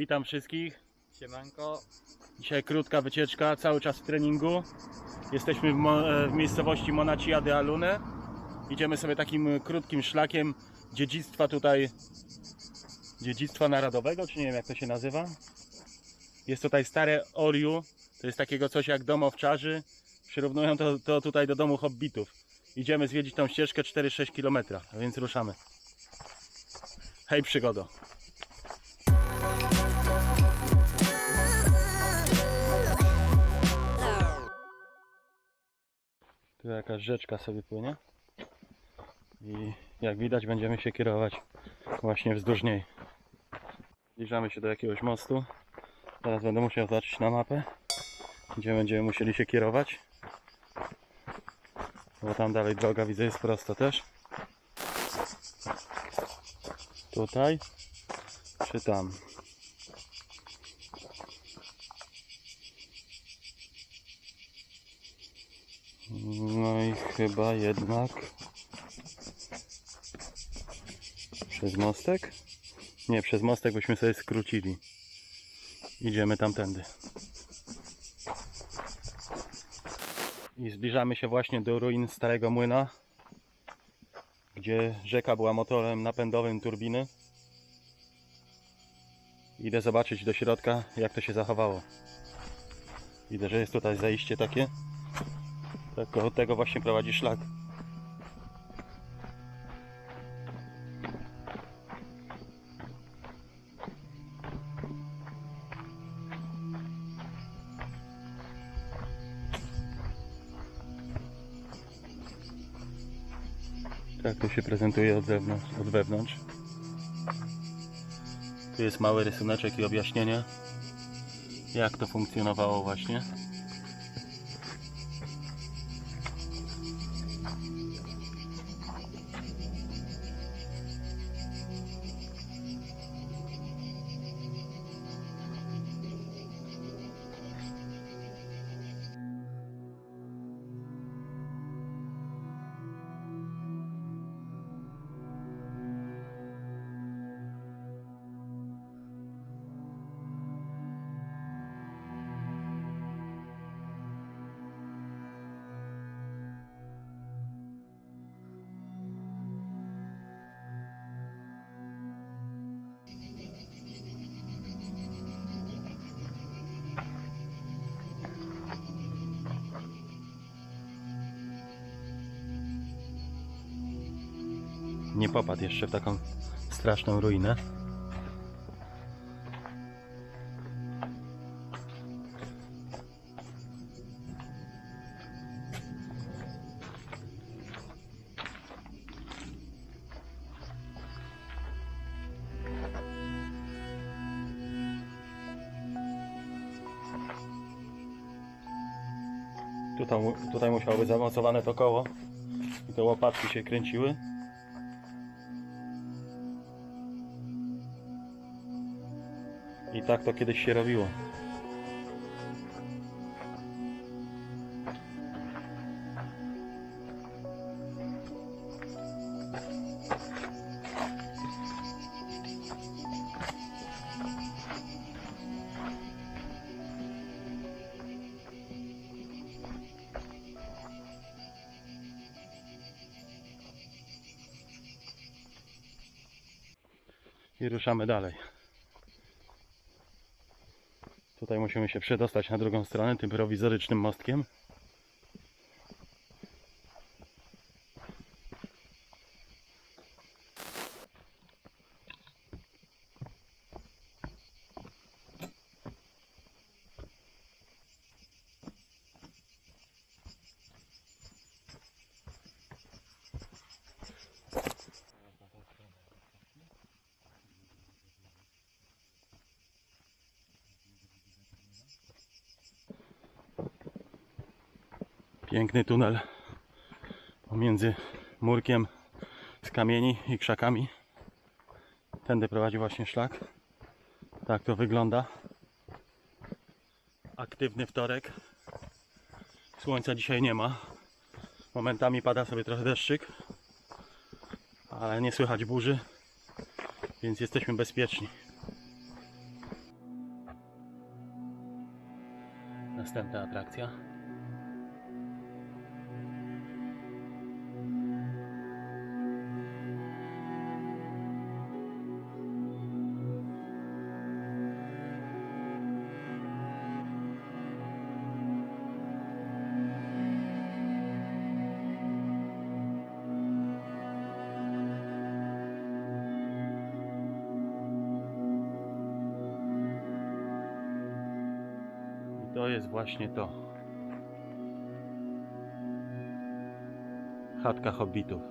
Witam wszystkich. Siemanko. Dzisiaj krótka wycieczka, cały czas w treningu. Jesteśmy w, e, w miejscowości Monacia de Alune. Idziemy sobie takim krótkim szlakiem dziedzictwa tutaj, dziedzictwa narodowego, czy nie wiem jak to się nazywa. Jest tutaj stare Oriu, to jest takiego coś jak dom owczarzy. Przyrównują to, to tutaj do domu hobbitów. Idziemy zwiedzić tą ścieżkę 4-6 km, więc ruszamy. Hej przygodo! Tu jakaś rzeczka sobie płynie. I jak widać będziemy się kierować właśnie wzdłuż niej. Zbliżamy się do jakiegoś mostu. Teraz będę musiał zobaczyć na mapę, gdzie będziemy musieli się kierować. Bo tam dalej droga widzę jest prosto też. Tutaj czy tam? No i chyba jednak przez mostek? Nie, przez mostek byśmy sobie skrócili. Idziemy tamtędy. I zbliżamy się właśnie do ruin starego młyna, gdzie rzeka była motorem napędowym turbiny. Idę zobaczyć do środka, jak to się zachowało. Widzę, że jest tutaj zejście takie. Tak, od tego właśnie prowadzi szlak. Tak to się prezentuje od wewnątrz. Od wewnątrz. Tu jest mały rysuneczek i objaśnienie, jak to funkcjonowało właśnie. Nie popadł jeszcze w taką straszną ruinę. Tutaj, tutaj musiało być zamocowane to koło i te łopatki się kręciły. I tak to kiedyś się robiło. I ruszamy dalej. Tutaj musimy się przedostać na drugą stronę tym prowizorycznym mostkiem. Piękny tunel pomiędzy murkiem z kamieni i krzakami. Tędy prowadzi właśnie szlak. Tak to wygląda. Aktywny wtorek. Słońca dzisiaj nie ma. Momentami pada sobie trochę deszczyk, ale nie słychać burzy, więc jesteśmy bezpieczni. Następna atrakcja. To jest właśnie to. Chatka hobbitów.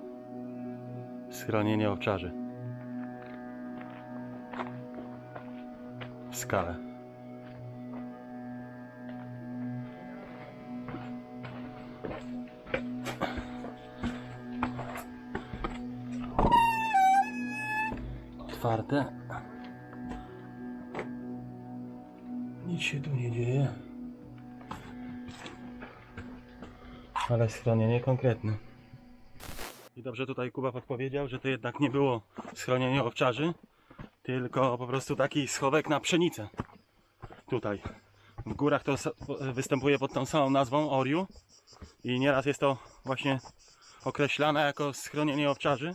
Schronienie owczarzy. W skale. Otwarte. Nic się tu nie dzieje. Ale schronienie konkretne. I dobrze tutaj Kuba podpowiedział, że to jednak nie było schronienie owczarzy, tylko po prostu taki schowek na pszenicę. Tutaj. W górach to występuje pod tą samą nazwą Oriu i nieraz jest to właśnie określane jako schronienie owczarzy.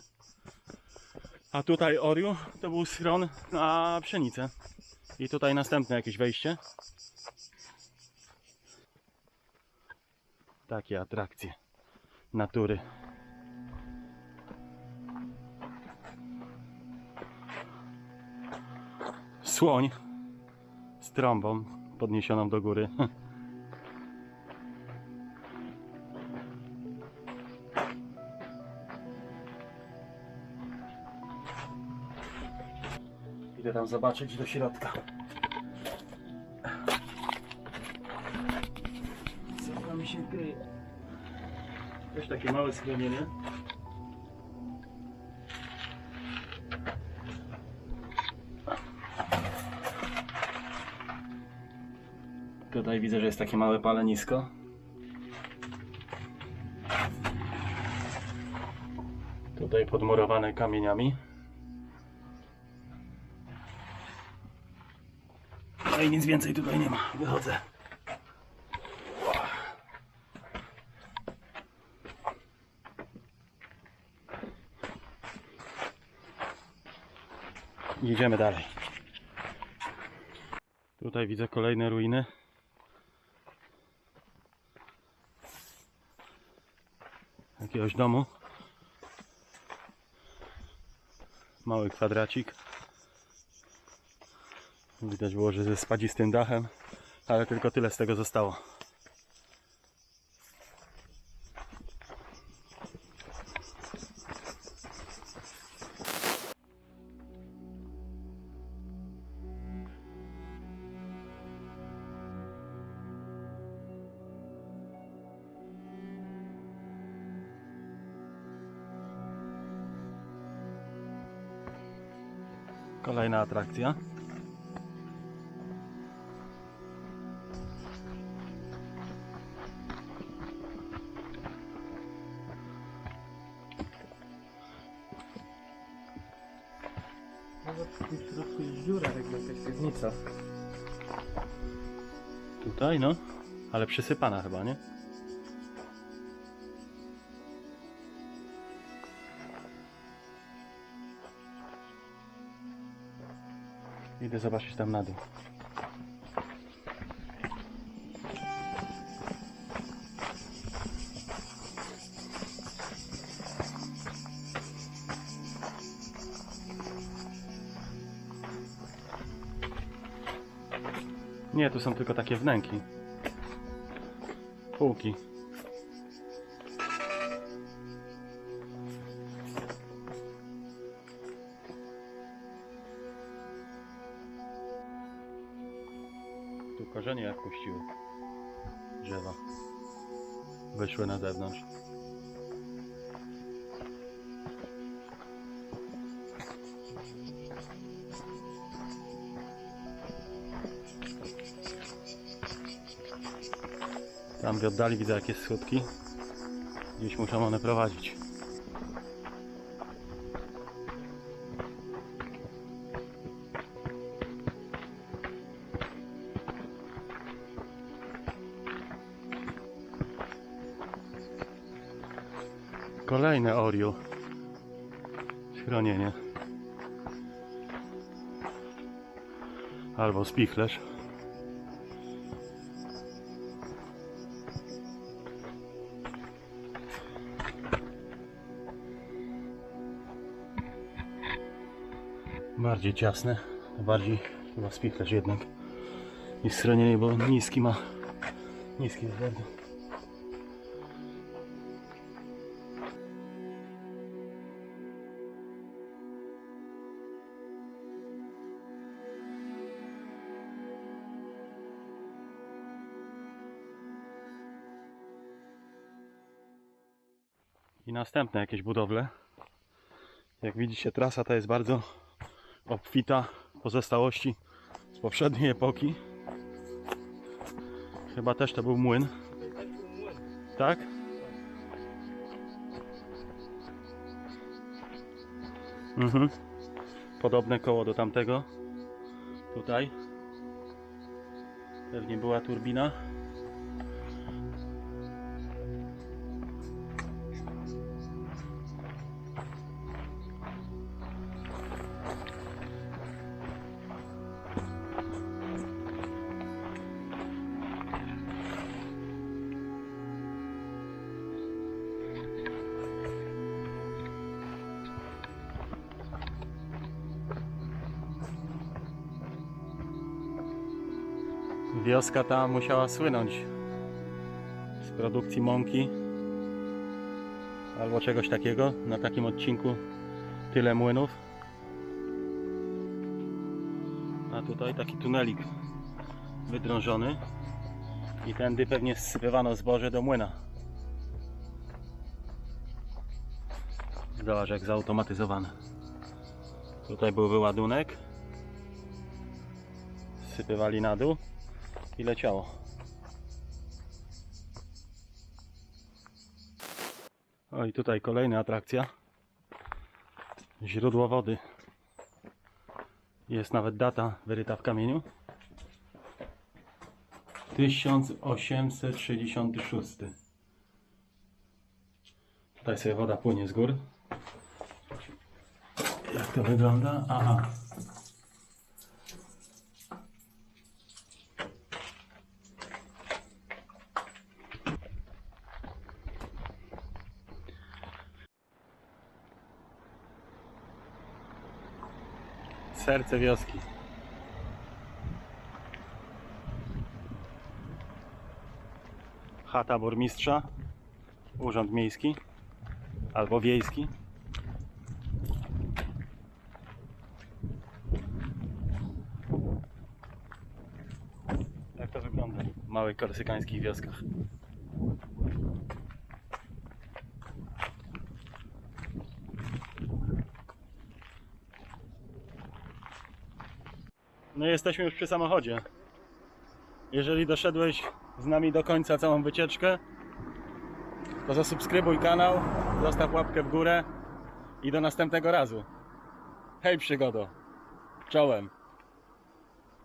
A tutaj Oriu to był schron na pszenicę. I tutaj następne jakieś wejście. Takie atrakcje natury. Słoń z trąbą podniesioną do góry. Idę tam zobaczyć do środka. Też takie małe schronienie. Tutaj widzę, że jest takie małe palenisko. Tutaj podmurowane kamieniami. No i nic więcej tutaj nie ma. Wychodzę. Jedziemy dalej. Tutaj widzę kolejne ruiny. Jakiegoś domu. Mały kwadracik. Widać było, że ze spadzistym dachem, ale tylko tyle z tego zostało. Kolejna atrakcja. Nawet w tym środku jest dziura, jakby jakaś piwnica. Tutaj, no. Ale przysypana chyba, nie? Idę zobaczyć tam na dół. Nie, tu są tylko takie wnęki. Półki. Korzenie jak puściły. Drzewa. Wyszły na zewnątrz. Tam w oddali widzę jakieś schódki. Gdzieś muszą one prowadzić. Kolejne Oriu. Schronienie. Albo spichlerz. Bardziej ciasne, bardziej chyba spichlerz jednak niż schronienie, bo niski ma niski jest następne jakieś budowle. Jak widzicie, trasa ta jest bardzo obfita pozostałości z poprzedniej epoki. Chyba też to był młyn, tak? Mhm. Podobne koło do tamtego. Tutaj. Pewnie była turbina. Wioska ta musiała słynąć z produkcji mąki albo czegoś takiego. Na takim odcinku tyle młynów. A tutaj taki tunelik wydrążony i tędy pewnie zsypywano zboże do młyna. Zobacz jak zautomatyzowane. Tutaj był wyładunek. Sypywali na dół i leciało. O i tutaj kolejna atrakcja. Źródło wody. Jest nawet data wyryta w kamieniu. 1866. Tutaj sobie woda płynie z gór. Jak to wygląda? Aha. Serce wioski. Chata burmistrza, urząd miejski albo wiejski. Jak to wygląda w małych korsykańskich wioskach? No jesteśmy już przy samochodzie. Jeżeli doszedłeś z nami do końca całą wycieczkę, to zasubskrybuj kanał, zostaw łapkę w górę i do następnego razu. Hej przygodo. Czołem.